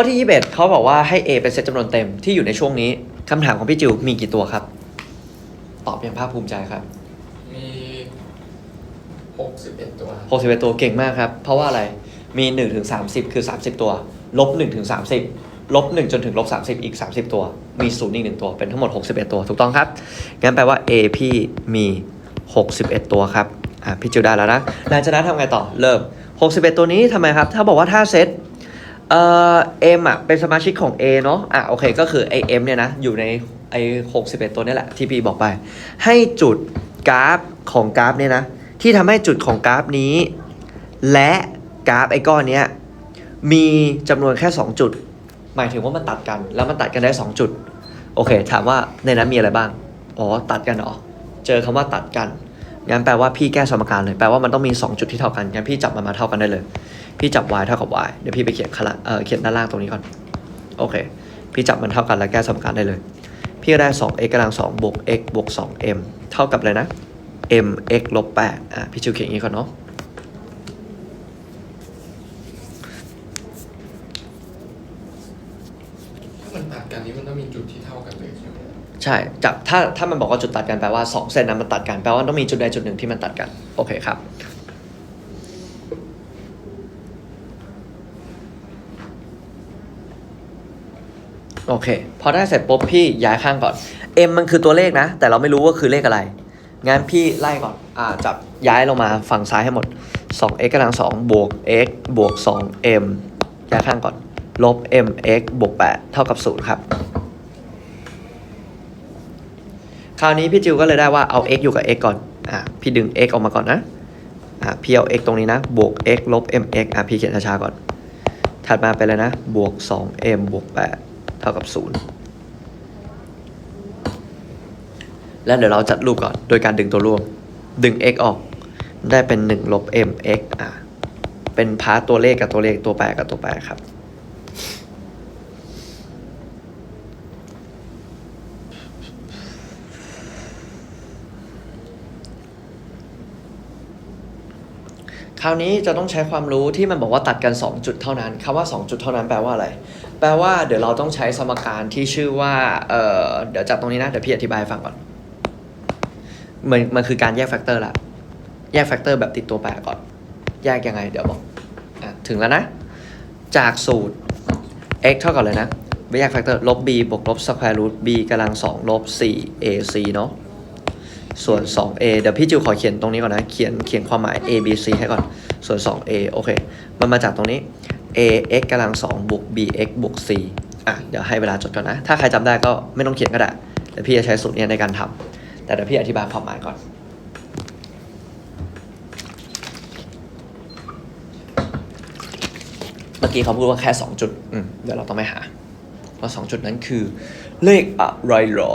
ข้อที่ 21เขาบอกว่าให้ A เป็นเซตจำนวนเต็มที่อยู่ในช่วงนี้คำถามของพี่จิวมีกี่ตัวครับ ตอบอย่างภาคภูมิใจครับ มีหกสิบเอ็ดตัว 61ตัวเก่งมากครับ เพราะว่าอะไรมี1ถึง30 คือ 30 ตัว ลบ1ถึง30 ลบ 1 จนถึงลบ 30 อีก 30 ตัว มีศูนย์อีกหนึ่งตัว เป็นทั้งหมด 61 ตัว ถูกต้องครับ งั้นแปลว่า A พี่มี 61 ตัวครับ อะพี่จิวได้แล้วนะหลังจากนั้นทำไงต่อ เริ่ม 61 ตัวนี้ทำไมครับ ถ้าบอกว่าถ้าเซต เอ่อ M อะเป็นสมาชิกของ A เนาะอะโอเคก็คือไอ M เนี่ยนะ อยู่ในไอ61ตัวนี่แหละที่พี่บอกไป ให้จุดกราฟของกราฟเนี่ยนะ ที่ทำให้จุดของกราฟนี้ และกราฟไอ้ก้อนเนี้ยมีจำนวนแค่ 2 จุด หมายถึงว่ามันตัดกัน แล้วมันตัดกันได้ 2 จุด โอเค ถามว่าในนั้นมีอะไรบ้าง อ๋อ ตัดกันเหรอ เจอคำว่าตัดกัน งั้นแปลว่าพี่แก้สมการเลย แปลว่ามันต้องมี 2 จุดที่เท่ากัน งั้นพี่จับมันมาเท่ากันได้เลย พี่จับ y เท่ากับ y เดี๋ยวพี่ไปเขียนข้างล่างเออเขียนด้านล่างตรงนี้ก่อน โอเค พี่จับมันเท่ากันแล้วแก้สมการได้เลย พี่ก็ได้ 2x กำลัง2บวก x บวก 2m เท่ากับอะไรนะ m x ลบ8อะ พี่ชิวเขียนอย่างนี้ก่อนเนาะถ้ามันตัดกันนี้มันต้องมีจุดที่เท่ากันเลยใช่ไหม ใช่จับถ้าถ้ามันบอกว่าจุดตัดกันแปลว่า2เส้นนั้นมันตัดกันแปลว่าต้องมีจุดใดจุดหนึ่งที่มันตัดกัน โอเคครับ โอเค พอได้เสร็จปุ๊บพี่ย้ายข้างก่อน m มันคือตัวเลขนะ แต่เราไม่รู้ว่าคือเลขอะไรงั้นพี่ไล่ก่อนอ่าจับย้ายลงมาฝั่งซ้ายให้หมด 2x กำลัง2บวก x บวก 2m ย้ายข้างก่อน ลบ mx บวก8เท่ากับ0ครับ คราวนี้พี่จิวก็เลยได้ว่าเอา x อยู่กับ x ก่อน อะ พี่ดึง x ออกมาก่อนนะ อะ พี่เอา x ตรงนี้นะ บวก x ลบ mx อะ พี่เขียนช้าๆก่อน ถัดมาไปเลยนะ บวก 2m บวก 8 เท่ากับ 0 แล้วเดี๋ยวเราจัดรูปก่อน โดยการดึงตัวร่วม ดึง x ออก ได้เป็น 1 ลบ mx อะ เป็นพาร์ตตัวเลขกับตัวเลขตัวแปรกับตัวแปรครับ คราวนี้จะต้องใช้ความรู้ที่มันบอกว่าตัดกัน 2 จุดเท่านั้นคำว่า 2 จุดเท่านั้นแปลว่าอะไร แปลว่าเดี๋ยวเราต้องใช้สมการที่ชื่อว่าเออเดี๋ยวจากตรงนี้นะ เดี๋ยวพี่อธิบายฟังก่อนมันมันคือการแยกแฟกเตอร์ละ แยกแฟกเตอร์แบบติดตัวแปรก่อน แยกยังไง เดี๋ยวบอกอถึงแล้วนะ จากสูตร x เท่ากับอะไรนะแยกแฟกเตอร์ลบ b บวกลบ square root b กำลัง2ลบ 4 ac เนาะ ส่วน 2a เดี๋ยวพี่จิวขอเขียนตรงนี้ก่อนนะ เขียนเขียนความหมาย a b c ให้ก่อน ส่วน 2a โอเค มันมาจากตรงนี้ a x กำลัง2บวก b x บวก c อะ เดี๋ยวให้เวลาจดก่อนนะ ถ้าใครจำได้ก็ไม่ต้องเขียนก็ได้แต่พี่จะใช้สูตรนี้ในการทำแต่เดี๋ยวพี่อธิบายความหมายก่อนเมื่อกี้เขาพูดว่าแค่ 2 จุด เดี๋ยวเราต้องไปหาว่า2จุดนั้นคือเลขอะไรหรอ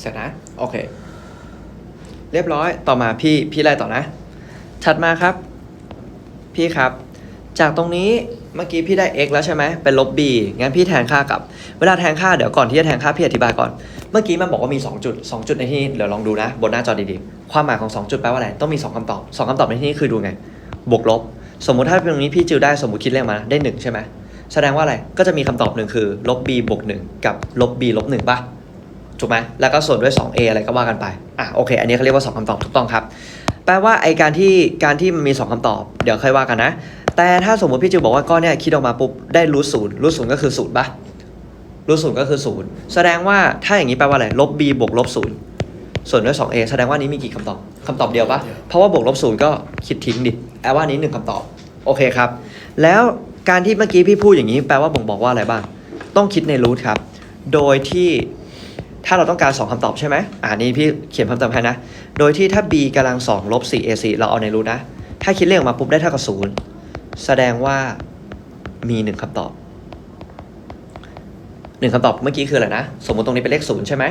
เสร็จนะ โอเค เรียบร้อยต่อมาพี่พี่ไล่ต่อนะ ถัดมาครับ พี่ครับ จากตรงนี้เมื่อกี้พี่ได้ x แล้วใช่ไหมเป็นลบ b งั้นพี่แทนค่ากลับ เวลาแทนค่าเดี๋ยวก่อนที่จะแทนค่าพี่อธิบายก่อน เมื่อกี้มันบอกว่ามี 2 จุด 2 จุดในที่นี้เดี๋ยวลองดูนะ บนหน้าจอดีๆ ความหมายของ 2 จุดแปลว่าอะไร ต้องมี 2คำตอบ 2คำตอบในที่นี้คือดูไง บวกลบ สมมุติถ้าตรงนี้พี่จิวได้สมมติคิดเลขมาได้ 1 ใช่ไหมแสดงว่าอะไร ก็จะมีคำตอบหนึ่งคือลบ b บวก1กับลบ b ลบ1ป่ะ ถูกไหมแล้วก็ส่วนด้วย 2a อะไรก็ว่ากันไปอะโอเค อันนี้เขาเรียกว่า 2คำตอบถูกต้องครับ แปลว่าไอการที่การที่มันมี 2คำตอบ เดี๋ยวค่อยว่ากันนะ แต่ถ้าสมมติพี่จิวบอกว่าก้อนเนี้ยคิดออกมาปุ๊บได้รูทศูนย์รูทศูนย์ก็คือศูนย์ป่ะรูทศูนย์ก็คือศูนย์แสดงว่าถ้าอย่างนี้แปลว่าอะไรลบ b บวกลบศูนย์ส่วนด้วย 2a แสดงว่านี้มีกี่คำตอบคำตอบเดียวป่ะเพราะว่าบวกลบศูนย์ก็คิดทิ้งดิแปลว่านี้หนึ่งคำตอบโอเคครับ แล้วการที่เมื่อกี้พี่พูดอย่างนี้แปลว่าบ่งบอกว่าอะไรบ้าง ต้องคิดในรูทครับ โดยที่ ถ้าเราต้องการ 2คำตอบใช่ไหมอ่านี้พี่เขียนเพิ่มเติมให้นะ โดยที่ถ้า b กำลัง2ลบ 4ac เราเอาในรูทนะ ถ้าคิดเลขออกมาปุ๊บได้เท่ากับ 0 แสดงว่ามี 1คำตอบ 1คำตอบเมื่อกี้คืออะไรนะ สมมติตรงนี้เป็นเลข 0 ใช่ไหม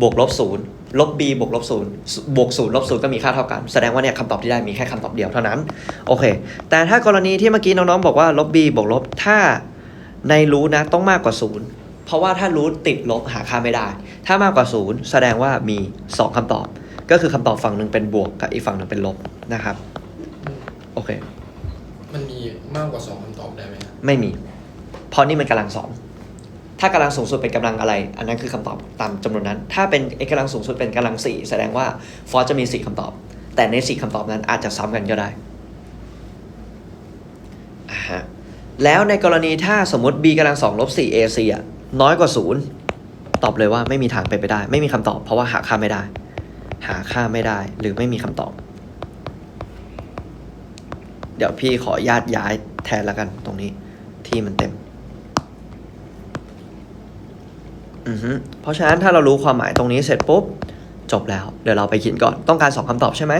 บวกลบศูนย์ลบ b บวกลบศูนย์บวกศูนย์ลบศูนย์ก็มีค่าเท่ากัน แสดงว่าเนี่ยคำตอบที่ได้มีแค่คำตอบเดียวเท่านั้น โอเค แต่ถ้ากรณีที่เมื่อกี้น้องๆบอกว่าลบ b บวกลบ ถ้าในรูทนะต้องมากกว่าศูนย์ เพราะว่าถ้ารูทติดลบหาค่าไม่ได้ ถ้ามากกว่าศูนย์แสดงว่ามี 2คำตอบ ก็คือคำตอบฝั่งหนึ่งเป็นบวกกับอีกฝั่งหนึ่งเป็นลบนะครับ โอเค มันมีมากกว่าสองคำตอบได้ไหมครับไม่มี เพราะนี่มันกำลังสอง ถ้ากำลังสูงสุดเป็นกำลังอะไร อันนั้นคือคำตอบตามจำนวนนั้น ถ้าเป็นเอกกำลังสูงสุดเป็นกำลังสี่แสดงว่าฟอสจะมีสี่คำตอบ แต่ในสี่คำตอบนั้นอาจจะซ้ำกันก็ได้อ่าฮะแล้วในกรณีถ้าสมมติ b กำลังสองลบสี่ ac อะ น้อยกว่าศูนย์ตอบเลยว่าไม่มีทางเป็นไปได้ ไม่มีคำตอบ เพราะว่าหาค่าไม่ได้ หาค่าไม่ได้ หรือไม่มีคำตอบ เดี๋ยวพี่ขออนุญาตย้ายแทนแล้วกันตรงนี้ ที่มันเต็มอือฮึเพราะฉะนั้นถ้าเรารู้ความหมายตรงนี้เสร็จปุ๊บจบแล้ว เดี๋ยวเราไปเขียนก่อนต้องการสองคำตอบใช่ไหม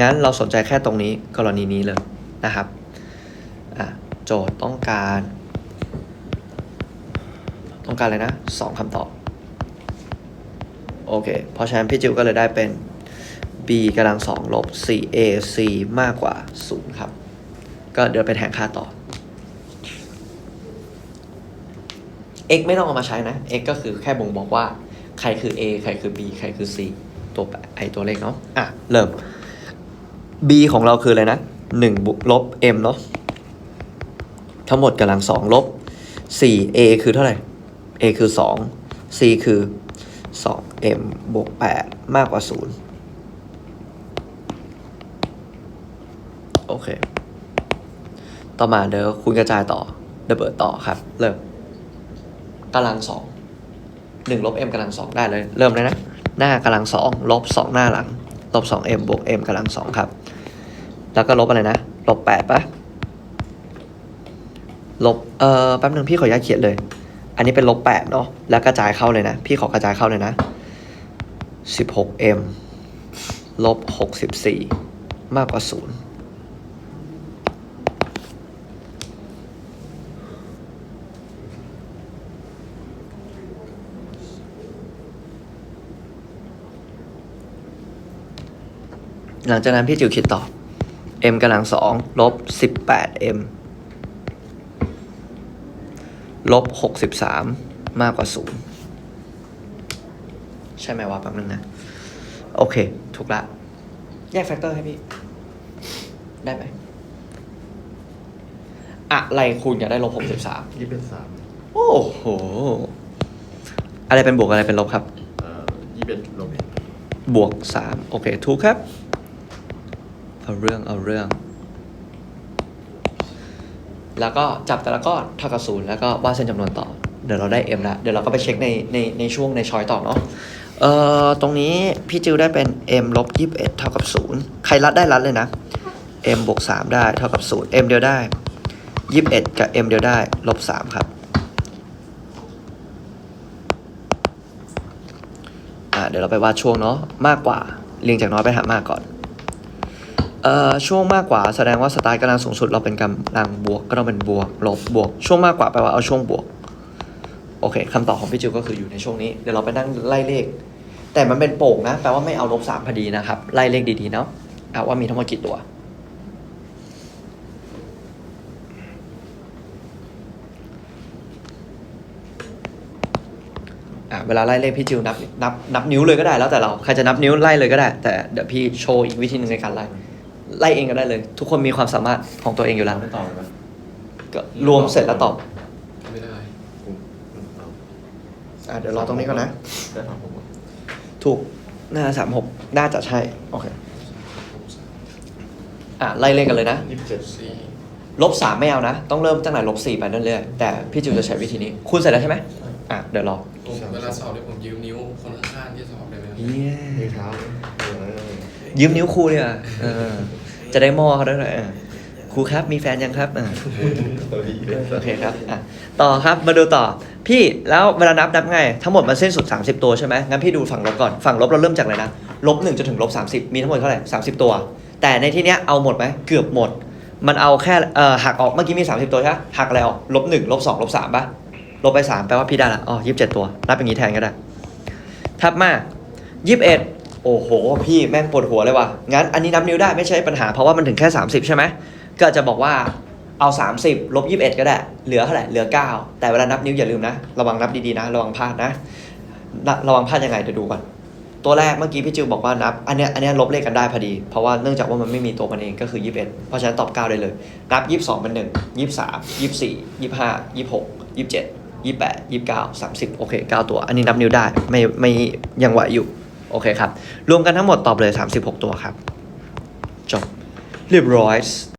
งั้นเราสนใจแค่ตรงนี้กรณีนี้เลยนะครับโจทย์ต้องการ ต้องการอะไรนะสองคำตอบ โอเค เพราะฉะนั้นพี่จิวก็เลยได้เป็น b กำลังสองลบ 4ac มากกว่า 0 ครับ ก็เดี๋ยวไปแทนค่าต่อ x ไม่ต้องเอามาใช้นะ x ก็คือแค่บ่งบอกว่า ใครคือ a ใครคือ b ใครคือ c ตัวไอตัวเลขเนาะ อะ เริ่ม b ของเราคืออะไรนะ1บวกลบ m เนาะ ทั้งหมดกำลังสองลบ 4 a คือเท่าไหร่ a คือ 2 c คือ 2 m บวก 8 มากกว่า 0 โอเค ต่อมาเดี๋ยวคุณกระจายต่อเดี๋ยวเบิดต่อครับ เริ่มกำลังสองหนึ่งลบ m กำลังสองได้เลย เริ่มเลยนะ หน้ากำลังสองลบสองหน้าหลัง ลบสอง m บวก m กำลังสองครับ แล้วก็ลบอะไรนะ ลบแปดปะลบ เอ่อ แป๊บหนึ่งพี่ขออนุญาตเขียนเลย อันนี้เป็นลบแปดเนาะแล้วกระจายเข้าเลยนะ พี่ขอกระจายเข้าเลยนะสิบหก m ลบหกสิบสี่มากกว่าศูนย์หลังจากนั้นพี่จิวคิดต่อ m กำลังสองลบสิบแปด m ลบหกสิบสามมากกว่าศูนย์ใช่ไหมวะแป๊บนึงนะ โอเค ถูกละ แยกแฟกเตอร์ให้พี่ ได้ไหมอะไรคูณอยากได้ลบหกสิบสามยี่เป็นสามโอ้โห อะไรเป็นบวกอะไรเป็นลบครับเอ่อยี่เป็นลบบวกสามโอเค ถูกครับ เอาเรื่องเอาเรื่อง แล้วก็จับแต่ละก้อนเท่ากับศูนย์แล้วก็วาดเส้นจำนวนต่อ เดี๋ยวเราได้ m แล้ว เดี๋ยวเราก็ไปเช็คในในในช่วงในช้อยต่อเนาะเอ่อตรงนี้พี่จิวได้เป็น m ลบยี่สิบเอ็ดเท่ากับศูนย์ใครรัดได้รัดเลยนะ m บวกสามได้เท่ากับศูนย์ m เดียวได้ยี่สิบเอ็ดกับ m เดียวได้ลบสามครับอ่าเดี๋ยวเราไปวาดช่วงเนาะมากกว่าเรียงจากน้อยไปหามากก่อน เอ่อช่วงมากกว่าแสดงว่าสไตล์กำลังสูงสุดเราเป็นกำลังบวกก็ต้องเป็นบวกลบบวก ช่วงมากกว่าแปลว่าเอาช่วงบวก โอเคคำตอบของพี่จิวก็คืออยู่ในช่วงนี้ เดี๋ยวเราไปนั่งไล่เลข แต่มันเป็นโป่งนะแปลว่าไม่เอาลบสามพอดีนะครับ ไล่เลขดีๆเนาะอะว่ามีทั้งหมดกี่ตัวอะเวลาไล่เลขพี่จิวนับนับนับนิ้วเลยก็ได้แล้วแต่เรา ใครจะนับนิ้วไล่เลยก็ได้ แต่เดี๋ยวพี่โชว์อีกวิธีหนึ่งในการไล่ ไล่เองก็ได้เลย ทุกคนมีความสามารถของตัวเองอยู่แล้วไม่ต่อกันก็รวมเสร็จแล้วตอบ ไม่ได้กูมันเอาอะเดี๋ยวรอตรงนี้ก่อนนะ ได้ถามผมว่าถูกหน้าสามหกน่าจะใช่ โอเค อะ ไล่เลขกันเลยนะ ยี่สิบเจ็ดสี่ลบสามไม่เอานะ ต้องเริ่มตั้งแต่ลบสี่ไปเรื่อยๆแต่พี่จิวจะใช้วิธีนี้ คุณเสร็จแล้วใช่ไหมอะ เดี๋ยวรอผมเวลาสอบเนี่ยผมยืมนิ้วคนข้างๆที่สอบได้ไหมครับ เย้นิ้วเท้าเออยืมนิ้วครูเลยอะเออ จะได้หม้อเขาด้วยหน่อยเออครูครับมีแฟนยังครับเออตัวดีเลยโอเคครับอะต่อครับมาดูต่อ พี่แล้วเวลานับนับไง ทั้งหมดมันเส้นสุด 30 ตัวใช่ไหมงั้นพี่ดูฝั่งลบก่อนฝั่งลบเราเริ่มจากอะไรนะลบหนึ่งจนถึงลบ30มีทั้งหมดเท่าไหร่30ตัว แต่ในที่เนี้ยเอาหมดไหมเกือบหมด มันเอาแค่เอ่อหักออกเมื่อกี้มี 30 ตัวใช่ไหมหักอะไรออกลบหนึ่งลบสองลบสามป่ะลบไปสามแปลว่าพี่ได้ละอ๋อยี่สิบเจ็ดตัวนับอย่างนี้แทนก็ได้ถัดมายี่สิบเอ็ด โอ้โห พี่แม่งปวดหัวเลยว่ะ งั้นอันนี้นับนิ้วได้ไม่ใช่ปัญหา เพราะว่ามันถึงแค่ 30 ใช่ไหม ก็จะบอกว่าเอา 30ลบ21 ก็ได้ เหลือเท่าไหร่ เหลือ 9 แต่เวลานับนิ้วอย่าลืมนะ ระวังนับดีๆนะ ระวังพลาดนะ ระวังพลาดยังไงเดี๋ยวดูก่อน ตัวแรกเมื่อกี้พี่จิวบอกว่านับ อันเนี้ยอันเนี้ยลบเลขกันได้พอดี เพราะว่าเนื่องจากว่ามันไม่มีตัวมันเองก็คือ 21 เพราะฉะนั้นตอบ 9 ได้เลย นับ 22 เป็น 1 23 24 25 26 27 28 29 30 โอเค 9 ตัว อันนี้นับนิ้วได้ ไม่ไม่ยังไหวอยู่ โอเคครับ รวมกันทั้งหมดตอบเลย 36 ตัวครับ จบ เรียบร้อย